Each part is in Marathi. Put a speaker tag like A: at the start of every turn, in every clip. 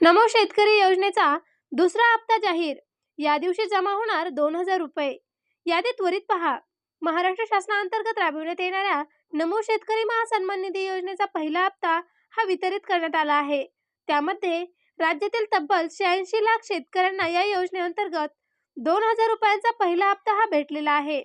A: नमो शेतकरी योजनेचा दुसरा हप्ता जाहीर. या दिवशी जमा होणार दोन हजार रुपये. यादी त्वरित पहा. महाराष्ट्र शासनाअंतर्गत राबविण्यात येणाऱ्या नमो शेतकरी महासन्मान निधी योजनेचा पहिला हप्ता हा वितरित करण्यात आला आहे. त्यामध्ये राज्यातील तब्बल शहाऐंशी लाख शेतकऱ्यांना या योजनेअंतर्गत दोन हजार रुपयांचा पहिला हप्ता हा भेटलेला आहे.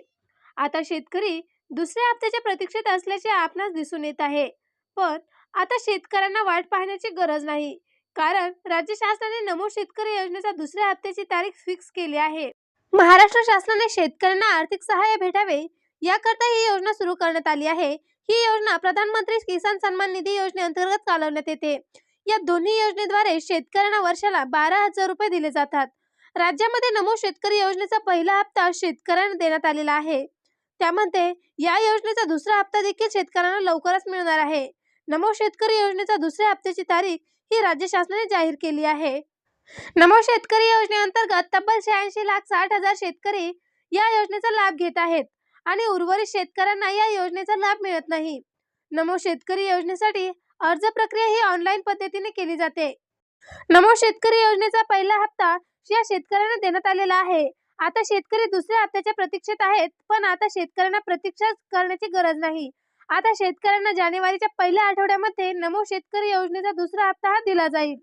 A: आता शेतकरी दुसऱ्या हप्त्याच्या प्रतीक्षेत असल्याचे आपणास दिसून येत आहे. पण आता शेतकऱ्यांना वाट पाहण्याची गरज नाही. कारण राज्य शासनाने नमो शेतकरी योजनेचा दुसऱ्या हप्त्याची तारीख फिक्स केली आहे. महाराष्ट्र शासनाने शेतकऱ्यांना आर्थिक सहाय्य भेटावे याकरता ही योजना सुरू करण्यात आली आहे. ही योजना प्रधानमंत्री किसान सन्मान निधी योजनेअंतर्गत चालवण्यात येते. या दोन्ही योजनेद्वारे शेतकऱ्यांना वर्षाला बारा हजार रुपये दिले जातात. राज्यामध्ये नमो शेतकरी योजनेचा पहिला हप्ता शेतकऱ्यांना देण्यात आलेला आहे. त्यामध्ये या योजनेचा दुसरा हप्ता देखील शेतकऱ्यांना लवकरच मिळणार आहे. नमो शेतकरी योजनेचा दुसऱ्या हप्त्याची तारीख ही राज्य शासनाने जाहीर केली आहे. नमो शेतकरी योजनेअंतर्गत तब्बल शहाऐंशी लाख साठ हजार शेतकरी या योजनेचा लाभ घेत आहेत आणि उर्वरित शेतकऱ्यांना या योजनेचा लाभ मिळत नाही. नमो शेतकरी योजनेसाठी अर्ज प्रक्रिया ही ऑनलाईन पद्धतीने केली जाते. नमो शेतकरी योजनेचा पहिला हप्ता या शेतकऱ्यांना देण्यात आलेला आहे. आता शेतकरी दुसऱ्या हप्त्याच्या प्रतीक्षेत आहेत पण आता शेतकऱ्यांना प्रतीक्षा करण्याची गरज नाही. आता शेतकऱ्यांना जानेवारीच्या पहिल्या आठवड्यामध्ये नमो शेतकरी योजनेचा दुसरा हप्ता हा दिला जाईल.